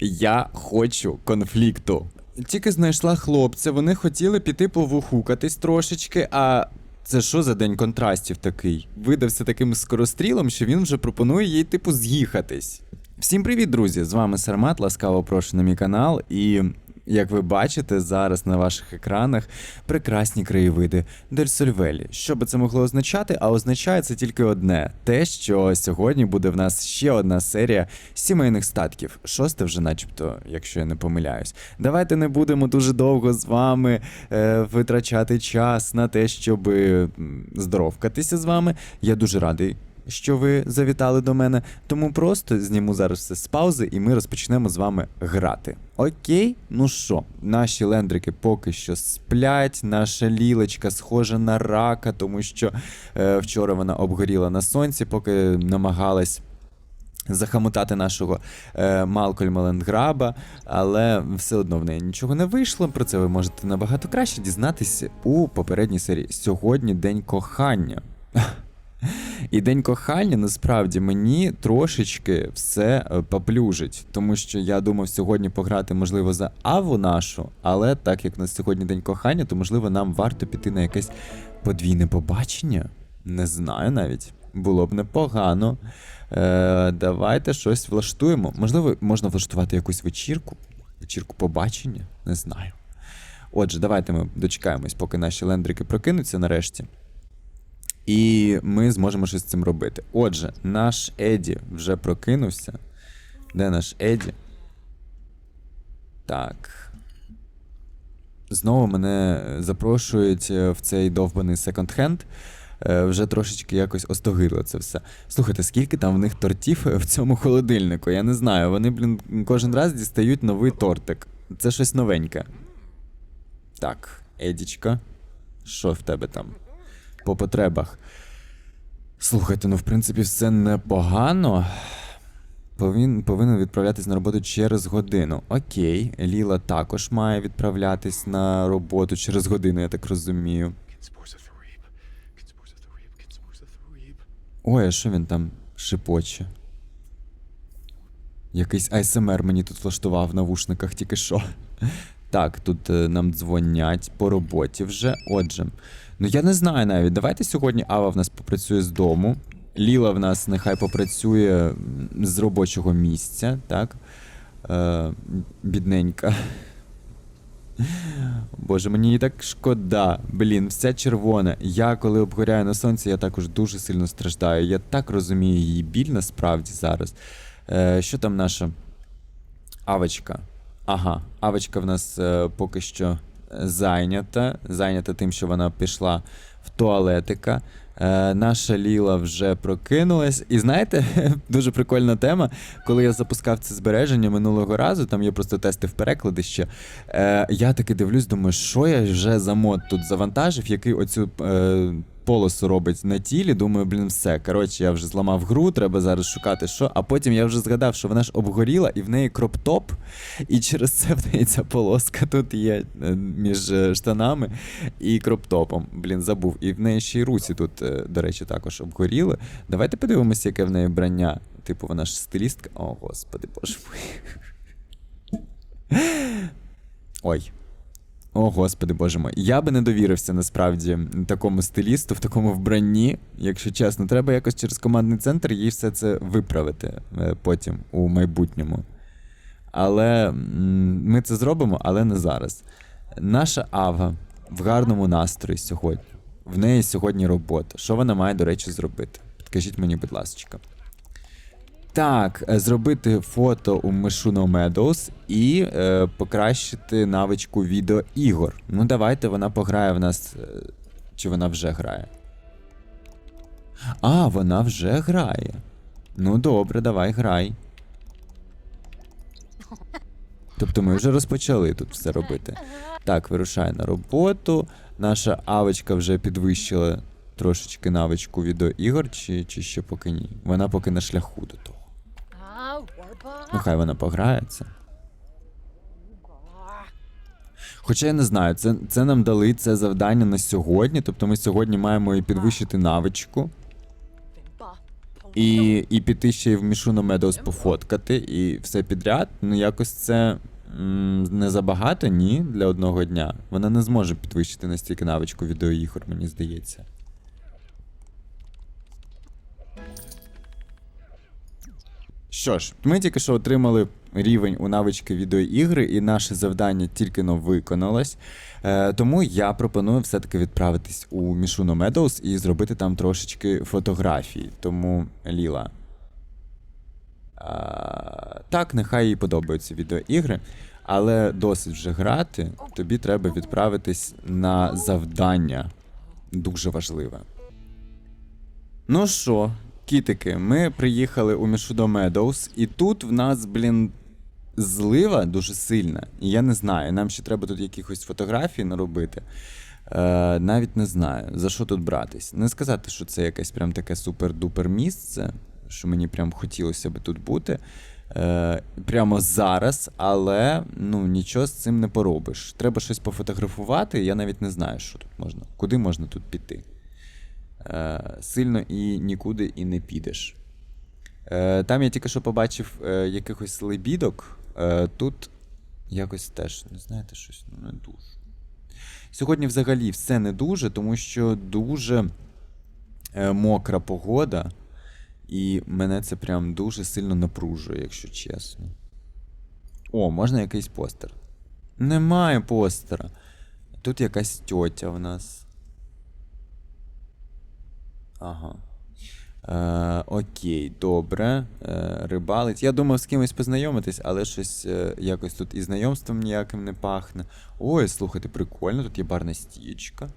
Я хочу конфлікту. Тільки знайшла хлопця, вони хотіли піти повухукатись трошечки, а. Це що за день контрастів такий? Видався таким скорострілом, що він вже пропонує їй, типу, з'їхатись. Всім привіт, друзі! З вами Сармат, ласкаво прошу на мій канал. І як ви бачите, зараз на ваших екранах прекрасні краєвиди Дель Сольвелі. Що би це могло означати? А означає це тільки одне: те, що сьогодні буде в нас ще одна серія сімейних статків. Шосте вже, начебто, якщо я не помиляюсь. Давайте не будемо дуже довго з вами е, витрачати час на те, щоб здоровкатися з вами. Я дуже радий. Що ви завітали до мене, тому просто зніму зараз все з паузи, і ми розпочнемо з вами грати. Окей, ну що, наші лендрики поки що сплять. Наша лілечка схожа на рака, тому що е, вчора вона обгоріла на сонці, поки намагалась захамутати нашого е, Малкольма Лендграба, але все одно в неї нічого не вийшло. Про це ви можете набагато краще дізнатися у попередній серії. Сьогодні день кохання. І день кохання насправді мені трошечки все е, поплюжить, тому що я думав сьогодні пограти, можливо, за Аву нашу, але так як на сьогодні день кохання, то можливо нам варто піти на якесь подвійне побачення. Не знаю навіть. Було б непогано. Е, давайте щось влаштуємо. Можливо, можна влаштувати якусь вечірку, вечірку побачення, не знаю. Отже, давайте ми дочекаємось, поки наші лендрики прокинуться нарешті. І ми зможемо щось з цим робити. Отже, наш Еді вже прокинувся. Де наш Еді? Так. Знову мене запрошують е, в цей довбаний секонд-хенд. Е, Вже трошечки якось остогидло це все. Слухайте, скільки там в них тортів в цьому холодильнику? Я не знаю. Вони, блін, кожен раз дістають новий тортик. Це щось новеньке. Так, Едічка, що в тебе там? По потребах. Слухайте, ну в принципі, все непогано. Повин, повинен відправлятись на роботу через годину. Окей, Ліла також має відправлятись на роботу через годину, я так розумію. Ой, а що він там шипоче? Якийсь АСМР мені тут влаштував в навушниках тільки що. Так, тут е, нам дзвонять по роботі вже. Отже, ну я не знаю навіть. Давайте сьогодні Ава в нас попрацює з дому. Ліла в нас нехай попрацює з робочого місця, так? Е, бідненька. Боже, мені її так шкода. Блін, вся червона. Я коли обгоряю на сонці, я також дуже сильно страждаю. Я так розумію її біль насправді зараз. Е, що там наша авочка? Ага, авочка в нас е, поки що зайнята. Зайнята тим, що вона пішла в туалетика. Е, наша Ліла вже прокинулась. І знаєте, дуже прикольна тема. Коли я запускав це збереження минулого разу, там є просто тести в переклади ще. Е, я таки дивлюсь, думаю, що я вже за мод тут завантажив, який оцю. Е, Полосу робить на тілі, думаю, блін, все. Коротше, я вже зламав гру, треба зараз шукати що. А потім я вже згадав, що вона ж обгоріла, і в неї кроп-топ, і через це в неї ця полоска тут є е, між е, штанами і кроп-топом. Блін, забув. І в неї ще й руці тут, е, до речі, також обгоріли. Давайте подивимося, яке в неї брання. Типу, вона ж стилістка. О, господи, боже мой. Ой. О, господи, боже мой. Я би не довірився насправді такому стилісту в такому вбранні. Якщо чесно, треба якось через командний центр їй все це виправити е, потім у майбутньому. Але ми це зробимо, але не зараз. Наша Ава в гарному настрої сьогодні. В неї сьогодні робота. Що вона має, до речі, зробити? Підкажіть мені, будь ласка. Так, е, зробити фото у Мишуно Meadows і е, покращити навичку відеоігор. Ну, давайте вона пограє в нас. е, Чи вона вже грає? А, вона вже грає. Ну, добре, давай грай. Тобто ми вже розпочали тут все робити. Так, вирушай на роботу. Наша авочка вже підвищила трошечки навичку відеоігор, чи, чи ще поки ні. Вона поки на шляху до того. Ну, хай вона пограється. Хоча я не знаю, це, це нам дали це завдання на сьогодні. Тобто ми сьогодні маємо і підвищити навичку. І, і піти ще й в Мішуно Медоус пофоткати, і все підряд. Ну, якось це м, не забагато, ні, для одного дня. Вона не зможе підвищити настільки навичку відеоігор, мені здається. Що ж, ми тільки що отримали рівень у навички відеоігри, і наше завдання тільки но виконалось. Е, тому я пропоную все-таки відправитись у Мішуно Медоус і зробити там трошечки фотографій. Тому, Ліла. А, так, нехай їй подобаються відеоігри, але досить вже грати. Тобі треба відправитись на завдання. Дуже важливе. Ну що, кітики, ми приїхали у Мішудо Медоус, і тут в нас, блін, злива дуже сильна. І я не знаю, нам ще треба тут якихось фотографій наробити. Е, навіть не знаю, за що тут братись. Не сказати, що це якесь прям таке супер-дупер місце, що мені прям хотілося би тут бути. Е, прямо зараз, але ну нічого з цим не поробиш. Треба щось пофотографувати, я навіть не знаю, що тут можна, куди можна тут піти. Е, сильно і нікуди і не підеш. Е, там я тільки що побачив е, якихось лебідок. Тут якось теж, не знаєте, щось ну, не дуже. Сьогодні взагалі все не дуже, тому що дуже мокра погода, і мене це прям дуже сильно напружує, якщо чесно. О, можна якийсь постер. Немає постера. Тут якась тьотя в нас. Ага. Е, окей, добре. Е, рибалець. Я думав з кимось познайомитись, але щось е, якось тут і знайомством ніяким не пахне. Ой, слухайте, прикольно, тут є барна стічка.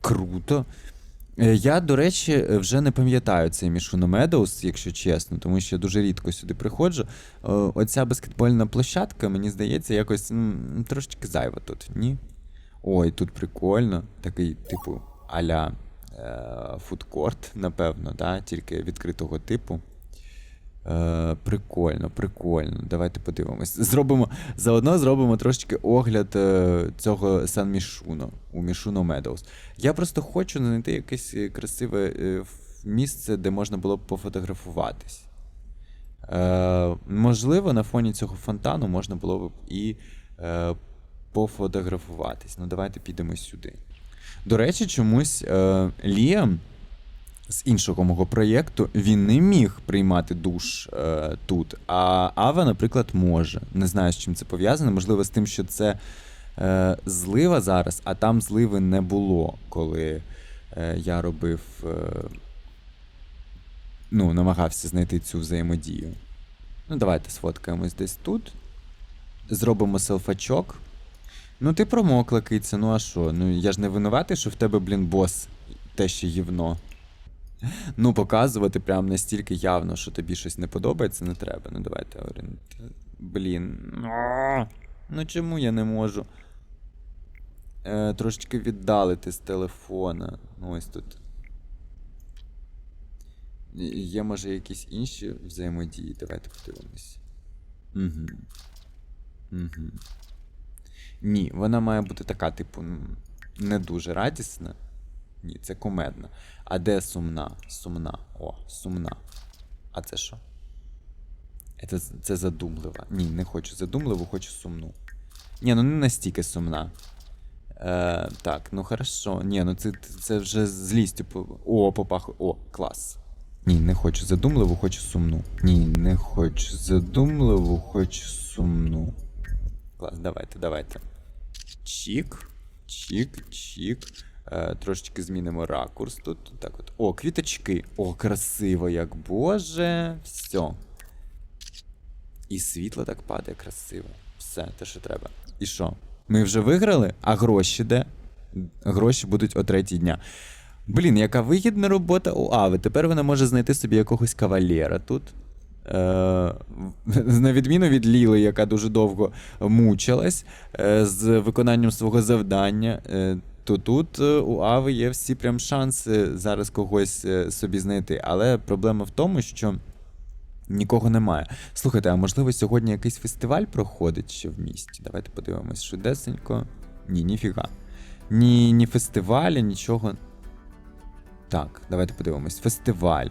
Круто. Е, Я, до речі, вже не пам'ятаю цей Мішуно Медоус, якщо чесно, тому що я дуже рідко сюди приходжу. Е, Оця баскетбольна площадка, мені здається, якось м, трошечки зайва тут, ні? Ой, тут прикольно. Такий, типу, аля е, фудкорт, напевно, да? тільки відкритого типу. Е, прикольно, прикольно. Давайте подивимось. Зробимо, заодно зробимо трошечки огляд е, цього Сан Мішуно у Мішуно Медоус. Я просто хочу знайти якесь е, красиве е, місце, де можна було б пофотографуватись. Е, можливо, на фоні цього фонтану можна було б і е, пофотографуватись. Ну, давайте підемо сюди. До речі, чомусь е, Ліам з іншого мого проєкту він не міг приймати душ е, тут. А Ава, наприклад, може. Не знаю, з чим це пов'язано. Можливо, з тим, що це е, злива зараз, а там зливи не було, коли е, я робив. Е, ну, намагався знайти цю взаємодію. Ну, давайте сфоткаємось десь тут. Зробимо селфачок. Ну, ти промокла, киця, ну а що? Ну я ж не винуватий, що в тебе, блін, бос те ще гівно. Ну, показувати прям настільки явно, що тобі щось не подобається, не треба. Ну, давайте орієнти. Блін. Ну чому я не можу? Е, трошечки віддалити з телефона. Ну, ось тут. Є, може, якісь інші взаємодії. Давайте подивимось. Угу. Угу. Ні, вона має бути така, типу, не дуже радісна. Ні, це кумедна. А де сумна? Сумна. О, сумна. А це що? Це, це задумлива. Ні, не хочу задумливу, хочу сумну. Ні, ну не настільки сумна. Е, так, ну хорошо. Ні, ну це, це вже злістю. по- О, попахує. О, клас. Ні, не хочу задумливу, хочу сумну. Ні, не хочу задумливу, хочу сумну. Клас, давайте, давайте. Чік, чік, чік. Е, трошечки змінимо ракурс тут. Так от. О, квіточки. О, красиво, як боже. Все. І світло так падає красиво. Все, те, що треба. І що? Ми вже виграли, а гроші де? Гроші будуть о третій дня. Блін, яка вигідна робота у Ави. Тепер вона може знайти собі якогось кавалєра тут. Е, на відміну від Ліли, яка дуже довго мучилась е, з виконанням свого завдання, е, то тут у Ави є всі прям шанси зараз когось собі знайти. Але проблема в тому, що нікого немає. Слухайте, а можливо сьогодні якийсь фестиваль проходить ще в місті? Давайте подивимось швидесенько. Ні, ніфіга. Ні, ні фестиваля, нічого. Так, давайте подивимось. Фестиваль.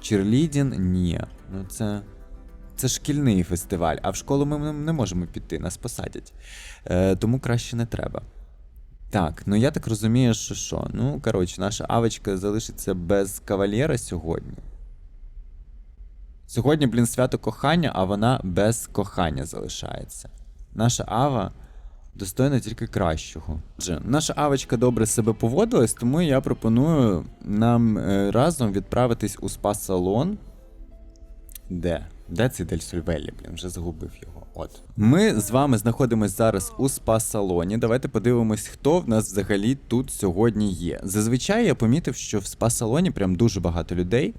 Черлідін ні. Ну це. Це шкільний фестиваль, а в школу ми не- можемо піти, нас посадять. Е, тому краще не треба. Так, ну я так розумію, що що. Ну, коротше, наша авочка залишиться без кавалєра сьогодні. Сьогодні, блін, свято кохання, а вона без кохання залишається. Наша Ава достойна тільки кращого. Отже, наша Авочка добре себе поводилась, тому я пропоную нам е, разом відправитись у спа-салон. Де? Де цей Дель Сольвелі, блін, вже загубив його. От. Ми з вами знаходимося зараз у спа-салоні. Давайте подивимось, хто в нас взагалі тут сьогодні є. Зазвичай я помітив, що в спа-салоні прям дуже багато людей.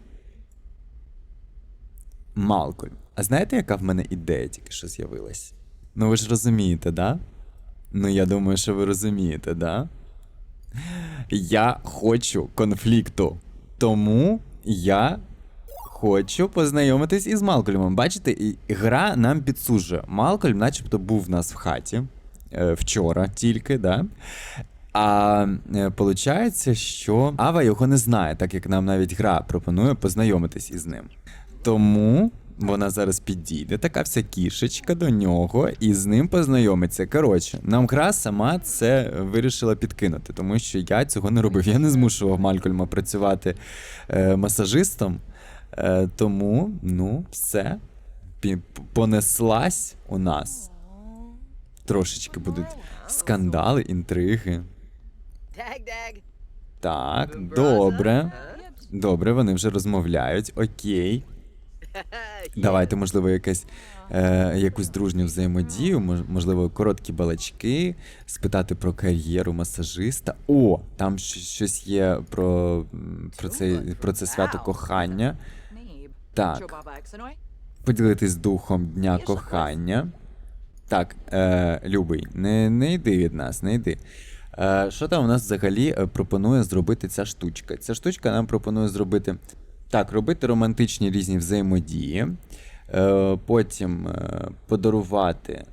Малкольм. А знаєте, яка в мене ідея тільки що з'явилась? Ну ви ж розумієте, да? Ну я думаю, що ви розумієте, да? Я хочу конфлікту. Тому я хочу познайомитись із Малкольмом. Бачите, гра нам підсуджує. Малкольм, начебто, був в нас в хаті е, вчора тільки, да? А е, що Ава його не знає, так як нам навіть гра пропонує познайомитись із ним. Тому вона зараз підійде, така вся кішечка до нього, і з ним познайомиться. Коротше, нам гра сама це вирішила підкинути, тому що я цього не робив. Я не змушував Малькольма працювати е, масажистом. Е, тому, ну, все. Понеслась у нас. Трошечки будуть скандали, інтриги. Так, добре. Добре, вони вже розмовляють. Окей. Давайте, можливо, якесь, е, якусь дружню взаємодію, можливо, короткі балачки, спитати про кар'єру масажиста. О, там щось є про, про, це, про це свято кохання. Так, поділитись духом дня кохання. Так, е, Любий, не, не йди від нас, не йди. Е, що там у нас взагалі е, пропонує зробити ця штучка? Ця штучка нам пропонує зробити. Так, робити романтичні різні взаємодії. Е, потім е, подарувати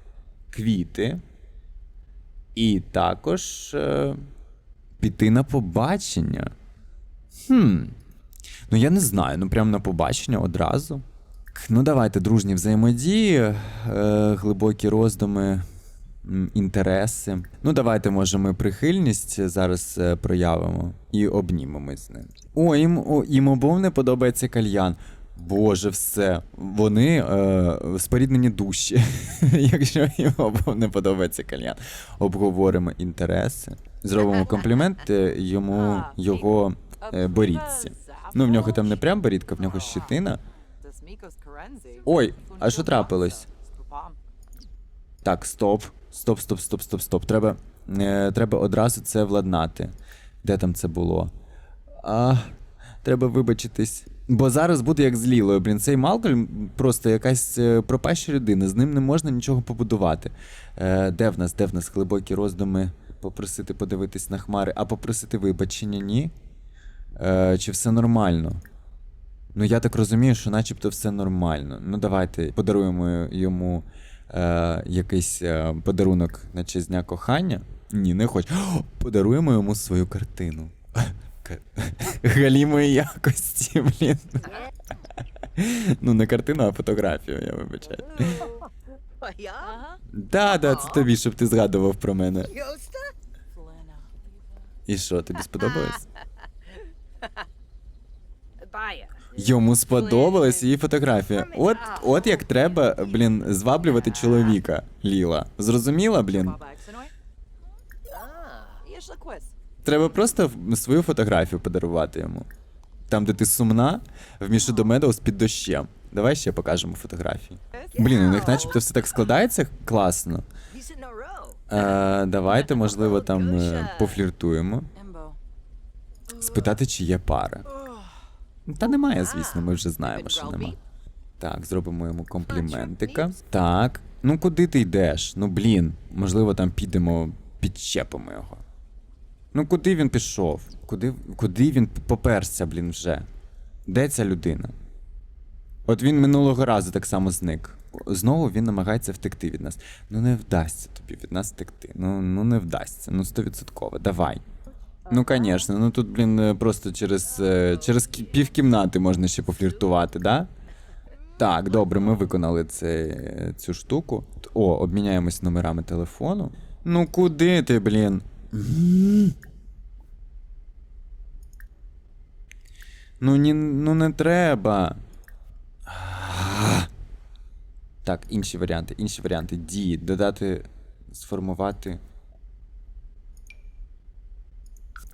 квіти. І також е, піти на побачення. Хм. Ну, я не знаю, ну прям на побачення одразу. Ну, давайте дружні взаємодії, глибокі роздуми, інтереси. Ну, давайте, може, ми прихильність зараз е, проявимо і обнімемось з ним. О, їм, о, їм обом не подобається кальян. Боже, все. Вони е, споріднені душі. Якщо їм обом не подобається кальян. Обговоримо інтереси. Зробимо комплімент е, йому його е, борідці. Ну, в нього там не прям борідка, в нього щитина. Ой, а що трапилось? Так, стоп. Стоп, стоп, стоп, стоп, стоп. Треба, е, треба одразу це владнати. Де там це було? А, треба вибачитись. Бо зараз буде як з Лілою. Блін, цей Малкольм просто якась е, пропаща людина, з ним не можна нічого побудувати. Е, де в нас, де в нас глибокі роздуми? Попросити подивитись на хмари, а попросити вибачення ні? Е, чи все нормально? Ну, я так розумію, що начебто все нормально. Ну, давайте подаруємо йому е, якийсь е, подарунок на честь дня кохання. Ні, не хочу. О, подаруємо йому свою картину. Галімої якості, блін. Ну, не картину, а фотографію, я вибачаю. Да, да, це тобі, щоб ти згадував про мене. І що, тобі сподобалось? Йому сподобалась її фотографія. От, от як треба, блін, зваблювати чоловіка, Ліла. Зрозуміла, блін? Треба просто свою фотографію подарувати йому. Там, де ти сумна, в Мішу до Медоуз під дощем. Давай ще покажемо фотографії. Блін, у них начебто все так складається класно. Е, давайте, можливо, там е, пофліртуємо. Спитати, чи є пара. Та немає, звісно, ми вже знаємо, що нема. Так, зробимо йому компліментика. Так. Ну куди ти йдеш? Ну блін, можливо, там підемо, підчепимо його. Ну куди він пішов? Куди, куди він поперся, блін, вже? Де ця людина? От він минулого разу так само зник. Знову він намагається втекти від нас. Ну не вдасться тобі від нас втекти. Ну, ну не вдасться. Ну стовідсотково. Давай. Ну, звісно, ну тут, блін, е, просто через, е, через півкімнати можна ще пофліртувати, да? Так, добре, ми виконали це, цю штуку. О, обміняємось номерами телефону. Ну куди ти, блін? Ну, ні, ну не треба. Так, інші варіанти, інші варіанти. Дії, додати, сформувати.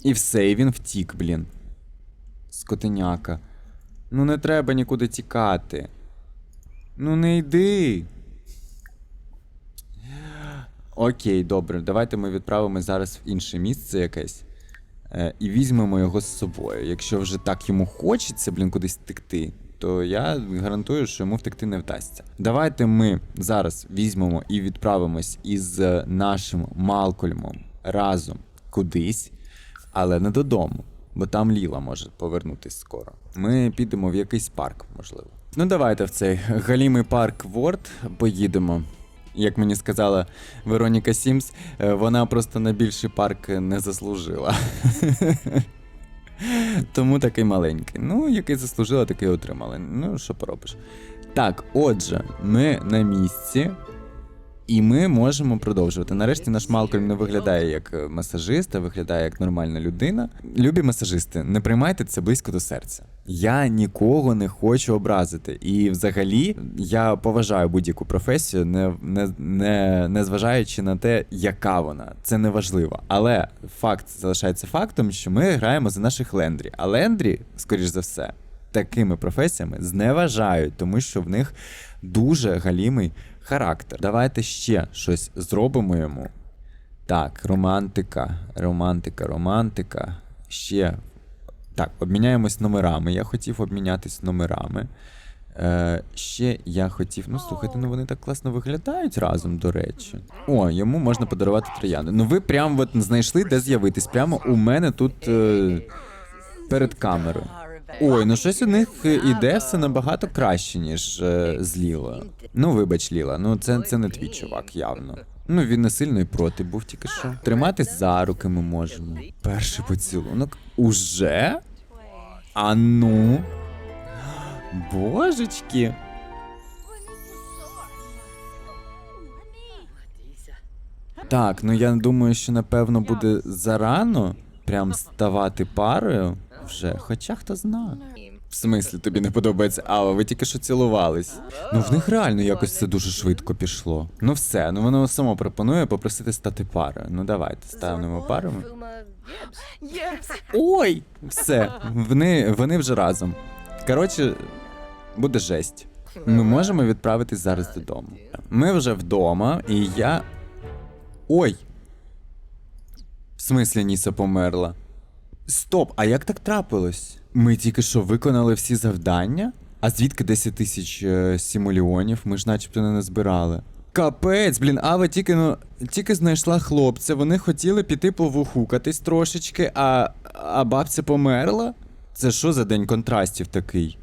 І все, і він втік, блін. Скотиняка. Ну не треба нікуди тікати. Ну не йди. Окей, добре, давайте ми відправимо зараз в інше місце якесь. Е, і візьмемо його з собою. Якщо вже так йому хочеться, блін, кудись втекти, то я гарантую, що йому втекти не вдасться. Давайте ми зараз візьмемо і відправимось із е, нашим Малкольмом разом кудись, але не додому, бо там Ліла може повернутись скоро. Ми підемо в якийсь парк, можливо. Ну давайте в цей галімий парк Ворд поїдемо. Як мені сказала Вероніка Сімс, е, вона просто на більший парк не заслужила. Тому такий маленький. Ну, який заслужила, такий отримали. Ну, що поробиш. Так, отже, ми на місці. І ми можемо продовжувати. Нарешті наш Малкольм не виглядає як е, масажист, а виглядає як нормальна людина. Любі масажисти, не приймайте це близько до серця. Я нікого не хочу образити. І взагалі я поважаю будь-яку професію, не, не, не, не зважаючи на те, яка вона. Це не важливо. Але факт залишається фактом, що ми граємо за наших лендрі. А лендрі, скоріш за все, такими професіями зневажають, тому що в них дуже галімий характер. Давайте ще щось зробимо йому. Так, романтика, романтика, романтика. Ще. Так, обміняємось номерами. Я хотів обмінятись номерами. Е, ще я хотів. Ну, слухайте, ну вони так класно виглядають разом, до речі. О, йому можна подарувати троянди. Ну ви прям от знайшли, де з'явитись. Прямо у мене тут е, перед камерою. Ой, ну щось у них іде все набагато краще, ніж е, з Лілою. Ну, вибач, Ліла, ну це, це не твій чувак, явно. Ну, він не сильно і проти був тільки що. Триматись за руки ми можемо. Перший поцілунок. Уже? А ну. Божечки. Так, ну я думаю, що напевно буде зарано прям ставати парою вже. Хоча хто знає. В смислі тобі не подобається Ава, ви тільки що цілувались. Ну в них реально якось це дуже швидко пішло. Ну все, ну воно само пропонує попросити стати парою. Ну давайте, станемо парами. Ой! Все, вони, вони вже разом. Коротше, буде жесть. Ми можемо відправитись зараз додому. Ми вже вдома, і я. Ой! В смислі Ніса померла. Стоп, а як так трапилось? Ми тільки що виконали всі завдання? А звідки 10 тисяч е, сімоліонів? Ми ж начебто не назбирали. Капець, блін, Ава тільки ну тільки знайшла хлопця, вони хотіли піти повухукатись трошечки, а, а бабця померла? Це що за день контрастів такий?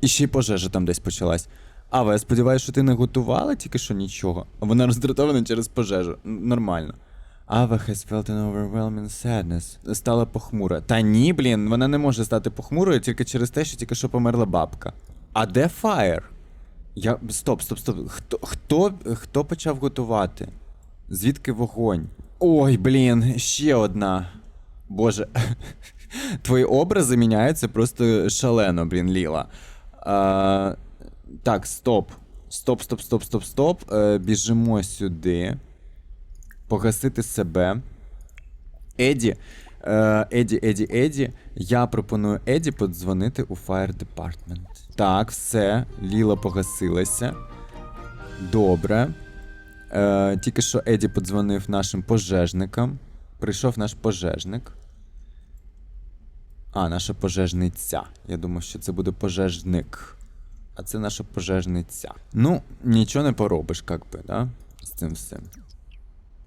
І ще й пожежа там десь почалась. Ава, я сподіваюся, що ти не готувала тільки що нічого. А вона роздратована через пожежу. Нормально. Ava has felt an overwhelming sadness. Стала похмура. Та ні, блін, вона не може стати похмурою тільки через те, що тільки що померла бабка. А де Фаєр? Я. Стоп, стоп, стоп. Хто, хто, хто почав готувати? Звідки вогонь? Ой, блін, ще одна. Боже. Твої образи міняються просто шалено, блін, Ліла. А, так, стоп. Стоп, стоп, стоп, стоп, стоп. Е, біжимо сюди. Погасити себе. Еді. Е, Еді, Еді, Еді. Я пропоную Еді подзвонити у Fire Department. Так, все. Ліла погасилася. Добре. Е, тільки що Еді подзвонив нашим пожежникам. Прийшов наш пожежник. А, наша пожежниця. Я думав, що це буде пожежник. А це наша пожежниця. Ну, нічого не поробиш, як би, да? З цим всім.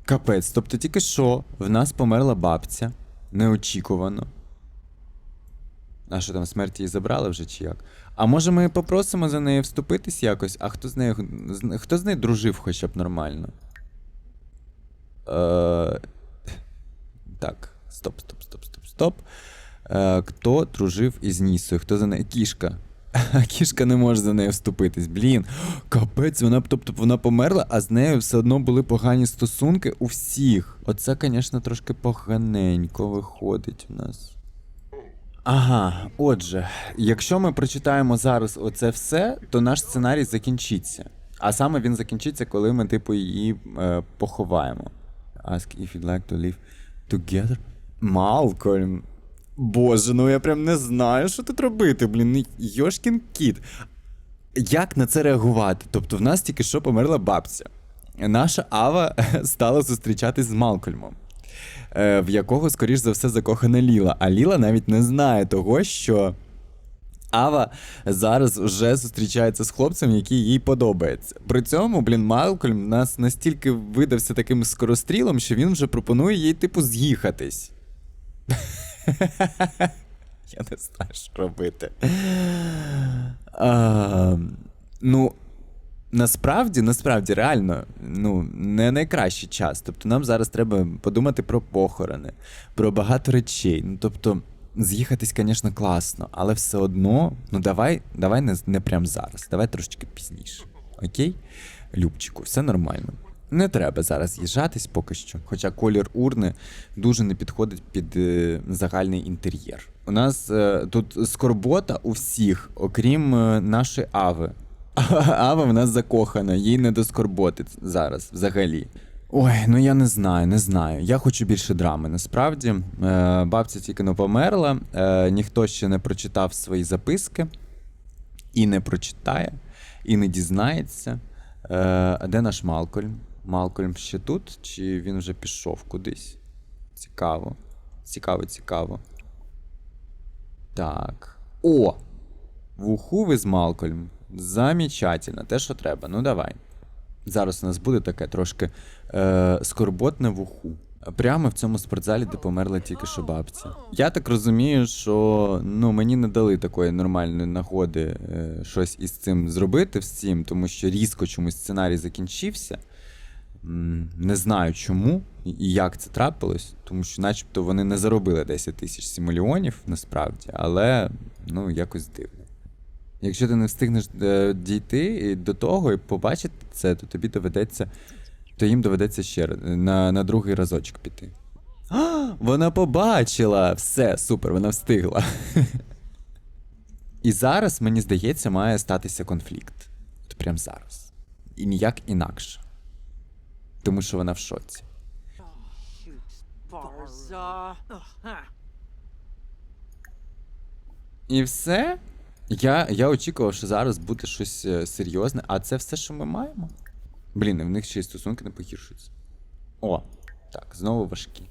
Капець, тобто тільки що в нас померла бабця. Неочікувано. А що там смерть її забрали вже чи як? А може ми попросимо за нею вступитись якось, а хто з нею. Хто з нею дружив хоча б нормально? Е... Так, Стоп, стоп, стоп, стоп, стоп. Е, хто дружив із Нісою? Хто за нею? Кішка. А кішка не може за нею вступитись. Блін, капець, вона тобто вона померла, а з нею все одно були погані стосунки у всіх. Оце, звісно, трошки поганенько виходить у нас. Ага, отже, якщо ми прочитаємо зараз оце все, то наш сценарій закінчиться. А саме він закінчиться, коли ми, типу, її е, поховаємо. Ask if you'd like to live together. Малкольм. Боже, ну я прям не знаю, що тут робити, блін. ну, Йошкін кіт. Як на це реагувати? Тобто, в нас тільки що померла бабця. Наша Ава стала зустрічатись з Малкольмом, е, в якого, скоріш за все, закохана Ліла. А Ліла навіть не знає того, що Ава зараз вже зустрічається з хлопцем, який їй подобається. При цьому, блін, Малкольм нас настільки видався таким скорострілом, що він вже пропонує їй, типу, з'їхатись. Я не знаю, що робити. А, ну, насправді, насправді, реально, ну, не найкращий час. Тобто нам зараз треба подумати про похорони, про багато речей. Ну, тобто, з'їхатись, звісно, класно, але все одно, ну давай, давай не, не прямо зараз, давай трошечки пізніше. Окей? Любчику, все нормально. Не треба зараз з'їжджатись поки що. Хоча колір урни дуже не підходить під е, загальний інтер'єр. У нас е, тут скорбота у всіх, окрім е, нашої Ави. Ава в нас закохана, їй не до скорботи зараз взагалі. Ой, ну я не знаю, не знаю. Я хочу більше драми. Насправді, бабця тільки не померла, ніхто ще не прочитав свої записки і не прочитає, і не дізнається. А де наш Малкольм? Малкольм ще тут, чи він вже пішов кудись? Цікаво. Цікаво, цікаво. Так. О! В уху ви з Малкольм. Замечательно. Те, що треба. Ну давай. Зараз у нас буде таке трошки е, скорботне в уху. Прямо в цьому спортзалі, де померла тільки що бабця. Я так розумію, що ну, мені не дали такої нормальної нагоди е, щось із цим зробити всім, тому що різко чомусь сценарій закінчився. Не знаю чому і як це трапилось, тому що, начебто, вони не заробили 10 тисяч сімільйонів насправді, але ну, якось дивно. Якщо ти не встигнеш е, дійти до того і побачити це, то тобі доведеться, то їм доведеться ще на, на другий разочок піти. А, вона побачила! Все, супер, вона встигла. І зараз, мені здається, має статися конфлікт. От прям зараз. І ніяк інакше. Тому що вона в шоці. І все. Я, я очікував, що зараз буде щось е, серйозне, а це все, що ми маємо. Блін, в них ще й стосунки не погіршуються. О, так, знову важкі.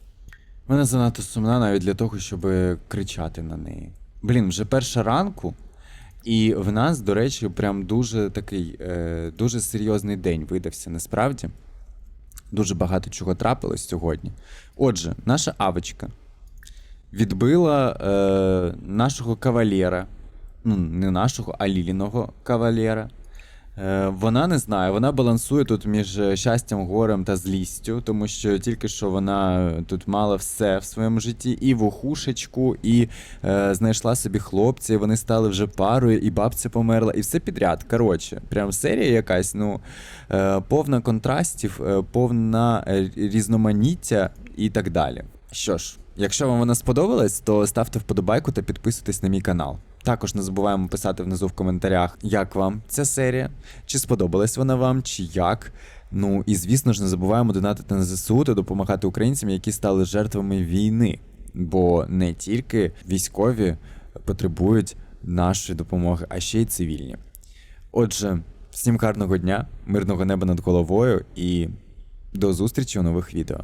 Вона занадто сумна навіть для того, щоб кричати на неї. Блін, вже перша ранку, і в нас, до речі, прям дуже такий, е, дуже серйозний день видався насправді. Дуже багато чого трапилось сьогодні. Отже, наша авочка відбила е, нашого кавалєра. Ну, не нашого, а Ліліного кавалєра. Е, вона не знає, вона балансує тут між е, щастям, горем та злістю, тому що тільки що вона е, тут мала все в своєму житті, і вухушечку, і е, знайшла собі хлопця, і вони стали вже парою, і бабця померла, і все підряд. Коротше, прям серія якась, ну, е, повна контрастів, е, повна різноманіття і так далі. Що ж, якщо вам вона сподобалась, то ставте вподобайку та підписуйтесь на мій канал. Також не забуваємо писати внизу в коментарях, як вам ця серія, чи сподобалась вона вам, чи як. Ну і звісно ж, не забуваємо донатити на ЗСУ та допомагати українцям, які стали жертвами війни. Бо не тільки військові потребують нашої допомоги, а ще й цивільні. Отже, всім гарного дня, мирного неба над головою і до зустрічі у нових відео.